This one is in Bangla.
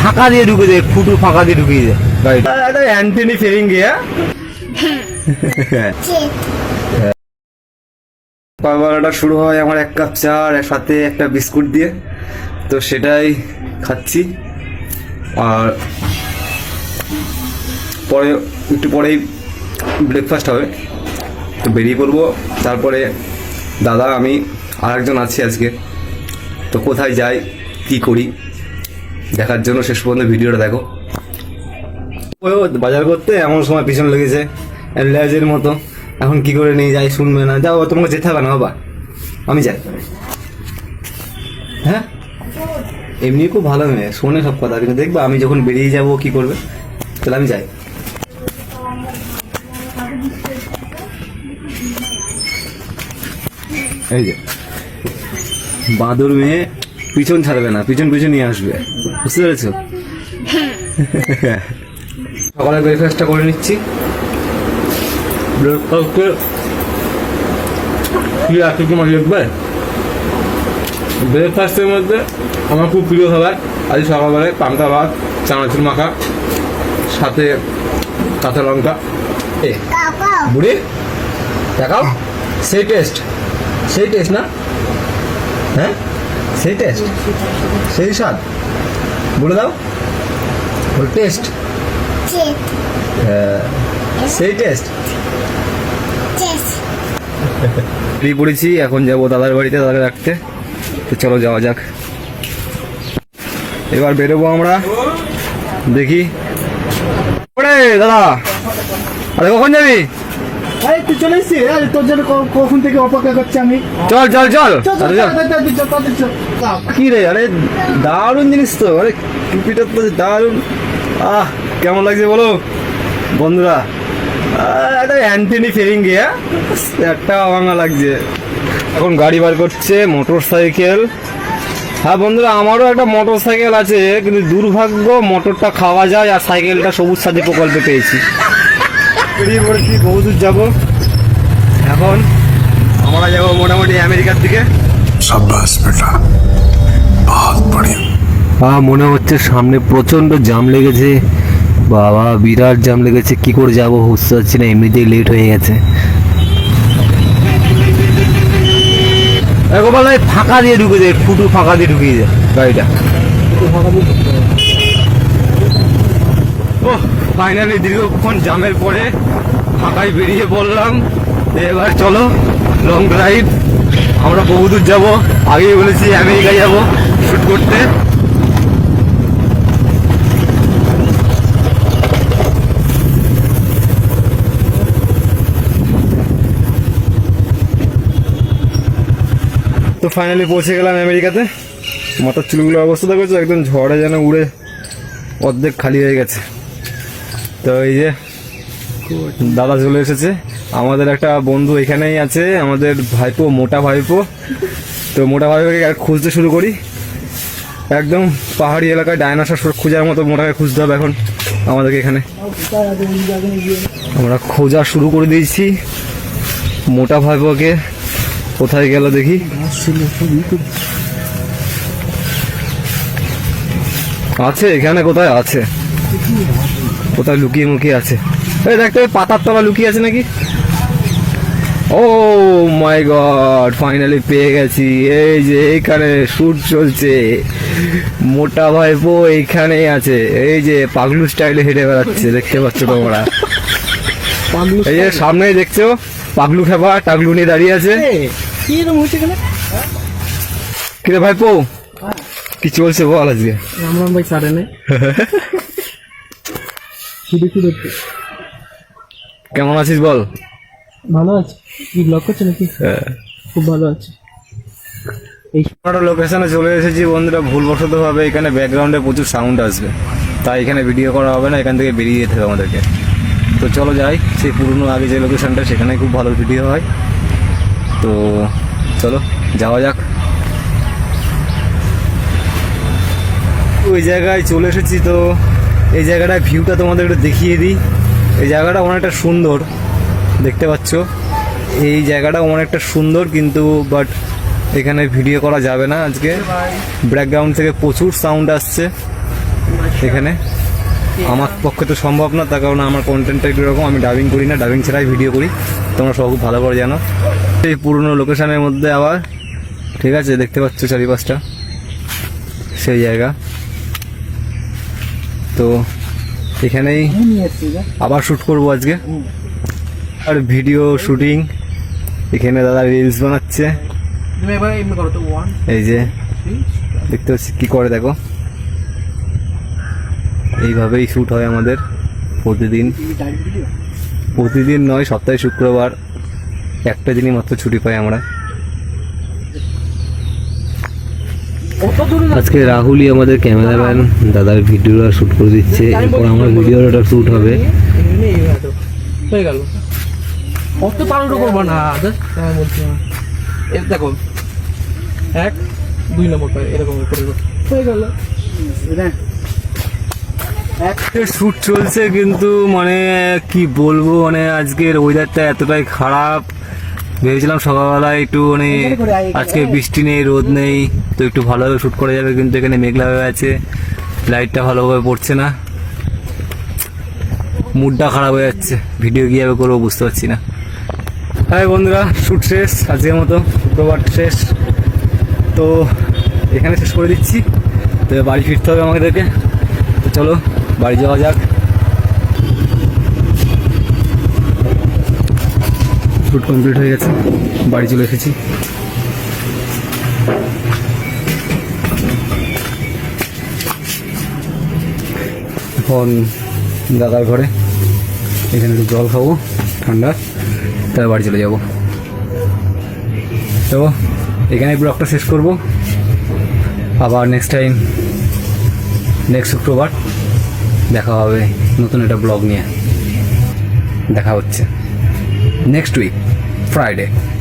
ফাঁকা দিয়ে ঢুকে যায় ফুটু ফাঁকা দিয়ে ঢুকিয়ে যায়। গাড়িটা এটা অ্যান্টনি ফেরিং গিয়া সকালবেলাটা শুরু হয় আমার এক কাপ চা আর সাথে একটা বিস্কুট দিয়ে। তো সেটাই খাচ্ছি। আর পরে একটু পরেই ব্রেকফাস্ট হবে। তো বেরিয়ে পড়ব। তারপরে দাদা আমি আর একজন আছি আজকে। তো কোথায় যাই কি করি? দেখার জন্য শেষ পর্যন্ত ভিডিওটা দেখো। বাজার করতে এমন সময় পিছন লেগেছে, লেজের মতো। এখন কি করে নিয়ে যাই শুনবে না। যাও, তোমাকে যেতে হবে না, বাবা। আমি যাই। হ্যাঁ? এমনি খুব ভালো মেয়ে, শোনে সব কথা। কিন্তু দেখবা, আমি যখন বেরিয়ে যাব কি করবে? তাহলে আমি যাই। এই যে বাঁদর মেয়ে পিছন ছাড়বে না, পিছন পিছন নিয়ে আসবে। বুঝতে পেরেছ? সকালে ব্রেকফাস্টটা করে নিচ্ছি। ব্রেকফাস্টে কি আছে লিখবে ব্রেকফাস্টের মধ্যে আমার খুব প্রিয় খাবার। আজ সকালবেলায় পান্তা ভাত, চানাচুর মাখা, সাথে কাঁচা লঙ্কা। এ, বুড়ি, দেখাও। সেই টেস্ট সেই টেস্ট না? হ্যাঁ? সেই টেস্ট সেই স্বাদ? বলে দাও। ওর টেস্ট সেই টেস্ট বেরিয়ে পড়েছি এখন যাব দাদার বাড়িতে, দাদাকে রাখতে তো চলো যাওয়া যাক। এবার বেরোবো আমরা। দেখি। দাদা, আরে কখন যাবি? আরে তুই চলে আরে তোর জন্য কখন থেকে অপেক্ষা করছি আমি? চল, চল, চল। কি রে আরে দারুণ জিনিস তো। আরে টুপিটা তো দারুণ। আহ কেমন লাগছে বলো? বন্ধুরা একটা অ্যান্টনি ফেরিং গিয়া একটা ভাঙা লাগছে। এখন গাড়ি বার করছে মোটর সাইকেল হ্যাঁ বন্ধুরা আমারও একটা মোটর সাইকেল আছে কিন্তু দুর্ভাগ্য মোটরটা খাওয়া যায় আর সাইকেলটা সবুজ সাথী প্রকল্পে পেয়েছি। বেরিয়ে পড়েছি বহুদূর যাব। এখন আমরা যাব মোটামুটি আমেরিকার দিকে। সাব্বাস বেটা। বহুত বড়িয়া মনে হচ্ছে সামনে প্রচণ্ড জাম লেগেছে। বাবা বিরাট জাম লেগেছে। কি করে যাব বুঝতে পারছি না এমনিতেই লেট হয়ে গেছে। একবার ফাঁকা দিয়ে ঢুকে যায় ফুটু ফাঁকা দিয়ে ঢুকিয়ে যায় গাড়িটা। ফাইনালি দীর্ঘক্ষণ জামের পরে ফাঁকায় বেরিয়ে পড়লাম। এবার চলো লং ড্রাইভ আমরা বহুদূর যাব। আগেই বলেছি আমেরিকা যাব শুট করতে। তো ফাইনালি পৌঁছে গেলাম আমেরিকাতে। মাথার চুলগুলো অবস্থা দেখেছ? একদম ঝড়ে যেন উড়ে অর্ধেক খালি হয়ে গেছে। তো এই যে দাদা চলে এসেছে। আমাদের একটা বন্ধু এখানেই আছে, আমাদের ভাইপো, মোটা ভাইপো। তো মোটা ভাইপোকে খুঁজতে শুরু করি। একদম পাহাড়ি এলাকায় ডায়নাসর খোঁজার মতো মোটাকে খুঁজতে হবে এখন আমাদেরকে এখানে। আমরা খোঁজা শুরু করে দিয়েছি। মোটা ভাইপোকে কোথায় গেল দেখি। আছে, এখানে কোথায় আছে? কোথায় লুকিয়ে মুকিয়ে আছে? এই দেখতে ওই পাতার তলা লুকিয়ে আছে নাকি? ও মাই গড ফাইনালি পেয়ে গেছি। এই যে এইখানে শুট চলছে। মোটা ভাইপো এইখানেই আছে। এই যে পাগলু স্টাইলে হেঁটে বেড়াচ্ছে দেখতে পাচ্ছ তোমরা। এই যে সামনেই দেখছ পাগলু খেপা টাগলু নিয়ে দাঁড়িয়ে আছে। কিরে ভাইপো কি চলছে বল আজকে? রাম রাম ভাই সাড়ে নেই শুধু শুধু কেমন আছিস বল? ভালো আছি। কি ব্লগ করছে নাকি? খুব ভালো আছি। এই আমরা লোকেশনে চলে এসেছি বন্ধুরা। ভুলবশত ভাবে এখানে ব্যাকগ্রাউন্ডে প্রচুর সাউন্ড আসবে। তাই এখানে ভিডিও করা হবে না এখান থেকে বেরিয়ে যেতে হবে আমাদেরকে। তো চলো যাই সেই পুরনো আগে যে লোকেশনটা সেখানে খুব ভালো ভিডিও হয়। তো চলো যাওয়া যাক। ওই জায়গায় চলে এসেছি তো। এই জায়গাটায় ভিউটা তোমাদের একটু দেখিয়ে দিই। এই জায়গাটা অনেকটা সুন্দর, দেখতে পাচ্ছ। এই জায়গাটা অনেকটা সুন্দর কিন্তু বাট এখানে ভিডিও করা যাবে না আজকে। ব্যাকগ্রাউন্ড থেকে প্রচুর সাউন্ড আসছে এখানে। আমার পক্ষে তো সম্ভব না, তার কারণ আমার কন্টেন্টটা একটু এরকম, আমি ডাবিং করি না ডাবিং ছাড়াই ভিডিও করি। তোমরা সব খুব ভালো করে জানো। এই পুরনো লোকেশনের মধ্যে আবার, ঠিক আছে, দেখতে পাচ্ছ চারিপাশটা। সেই জায়গা। তো এখানেই আবার শ্যুট করব আজকে। আর ভিডিও শুটিং এখানে দাদা রিলস বানাচ্ছে। এই যে, দেখতে পাচ্ছি কি করে দেখো। এইভাবেই শ্যুট হয় আমাদের প্রতিদিন। প্রতিদিন নয়, সপ্তাহে শুক্রবার। একটা দিনই মাত্র ছুটি পাই আমরা। আজকে রাহুলই আমাদের ক্যামেরাম্যান দাদার ভিডিওটা শ্যুট করে দিচ্ছে এরপর আমার ভিডিওটা শ্যুট হবে। হয়ে গেল। অত তাড়াহুড়ো করব না বলছি না। দেখো এক দুই নম্বর পায়ে এরকম করে হয়ে গেল। শ্যুট চলছে কিন্তু মানে কি বলব মানে আজকের ওয়েদারটা এতটাই খারাপ। ভেবেছিলাম সকালবেলায় একটু মানে আজকে বৃষ্টি নেই রোদ নেই তো একটু ভালোভাবে শ্যুট করা যাবে কিন্তু এখানে মেঘলা হয়ে আছে লাইটটা ভালোভাবে পড়ছে না। মুডটা খারাপ হয়ে যাচ্ছে ভিডিও কীভাবে করব বুঝতে পারছি না। হ্যাঁ বন্ধুরা শ্যুট শেষ আজকের মতো শুক্রবার শেষ। তো এখানে শেষ করে দিচ্ছি তো বাড়ি ফিরতে হবে আমাদেরকে তো চলো বাড়ি যাওয়া যাক। শ্যুট কমপ্লিট হয়ে গেছে। বাড়ি চলে এসেছি। এখন দাদার ঘরে। এখানে একটু জল খাব, ঠান্ডা। তারপর বাড়ি চলে যাব। তো এখানে ব্লগটা শেষ করব। আবার নেক্সট টাইম নেক্সট শুক্রবার দেখা হবে নতুন একটা ব্লগ নিয়ে। দেখা হচ্ছে। next week, Friday.